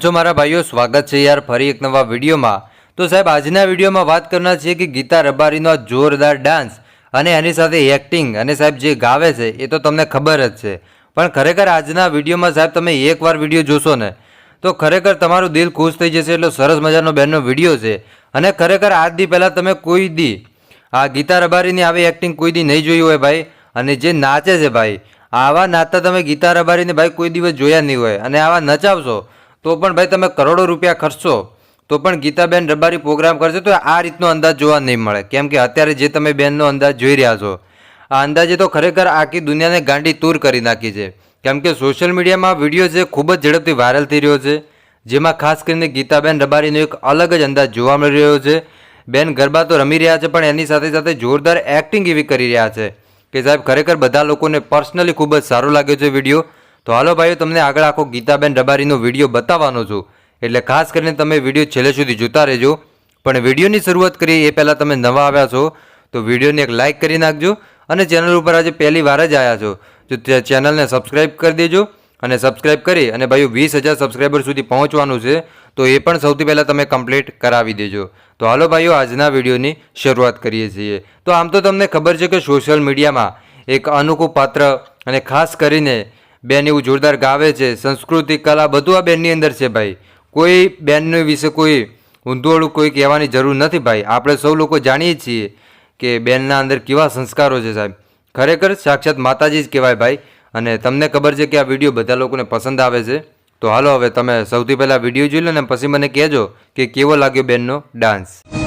છો મારા ભાઈઓ? સ્વાગત છે યાર ફરી એક નવા વિડીયોમાં. તો સાહેબ, આજના વિડીયોમાં વાત કરનાર છીએ કે ગીતા રબારીનો જોરદાર ડાન્સ અને એની સાથે એક્ટિંગ અને સાહેબ જે ગાવે છે એ તો તમને ખબર જ છે. પણ ખરેખર આજના વિડીયોમાં સાહેબ તમે એકવાર વીડિયો જોશો ને, તો ખરેખર તમારું દિલ ખુશ થઈ જશે એટલો સરસ મજાનો બેનનો વીડિયો છે. અને ખરેખર આજ દી પહેલાં તમે કોઈ દી આ ગીતા રબારીની આવી એક્ટિંગ કોઈ દી નહીં જોઈ હોય ભાઈ. અને જે નાચે છે ભાઈ, આવા નાચતા તમે ગીતા રબારીને ભાઈ કોઈ દિવસ જોયા નહીં હોય. અને આવા નચાવશો તો પણ ભાઈ તમે કરોડો રૂપિયા ખર્ચશો, તો પણ ગીતાબેન રબારી પ્રોગ્રામ કરશે, તો આ રીતનો અંદાજ જોવા નહીં મળે. કેમ કે અત્યારે જે તમે બેનનો અંદાજ જોઈ રહ્યા છો, આ અંદાજે તો ખરેખર આખી દુનિયાને ગાંડી તૂર કરી નાખી છે. કેમ કે સોશિયલ મીડિયામાં વીડિયો છે ખૂબ જ ઝડપથી વાયરલ થઈ રહ્યો છે, જેમાં ખાસ કરીને ગીતાબેન રબારીનો એક અલગ જ અંદાજ જોવા મળી રહ્યો છે. બેન ગરબા તો રમી રહ્યા છે, પણ એની સાથે સાથે જોરદાર એક્ટિંગ એવી કરી રહ્યા છે. કે સાહેબ, ખરેખર બધા લોકોને પર્સનલી ખૂબ જ સારો લાગ્યો છે વીડિયો. તો હાલો ભાઈઓ, તમને આગળ આખો ગીતાબેન રબારીનો વીડિયો બતાવવાનો છું. એટલે ખાસ કરીને તમે વીડિયો છેલ્લે સુધી જોતા રહેજો. પણ વિડીયોની શરૂઆત કરીએ એ પહેલાં તમે નવા આવ્યા છો, તો વિડીયોને એક લાઇક કરી નાખજો અને ચેનલ ઉપર આજે પહેલી વાર જ આવ્યા છો, તો તે ચેનલને સબસ્ક્રાઈબ કરી દેજો અને સબસ્ક્રાઈબ કરી અને ભાઈઓ, વીસ હજાર સબસ્ક્રાઈબર સુધી પહોંચવાનું છે, તો એ પણ સૌથી પહેલાં તમે કમ્પ્લીટ કરાવી દેજો. તો હાલો ભાઈઓ, આજના વિડીયોની શરૂઆત કરીએ છીએ. તો આમ તો તમને ખબર છે કે સોશિયલ મીડિયામાં એક અનુકૂળ પાત્ર અને ખાસ કરીને બેન એવું જોરદાર ગાવે છે. સંસ્કૃતિ, કલા બધું આ બેનની અંદર છે ભાઈ. કોઈ બેનને વિશે કોઈ ઊંધુવાળું કોઈ કહેવાની જરૂર નથી ભાઈ. આપણે સૌ લોકો જાણીએ છીએ કે બેનના અંદર કેવા સંસ્કારો છે સાહેબ. ખરેખર સાક્ષાત માતાજી જ કહેવાય ભાઈ. અને તમને ખબર છે કે આ વીડિયો બધા લોકોને પસંદ આવે છે. તો હાલો હવે તમે સૌથી પહેલાં વીડિયો જોઈ લો ને પછી મને કહેજો કે કેવો લાગ્યો બેનનો ડાન્સ.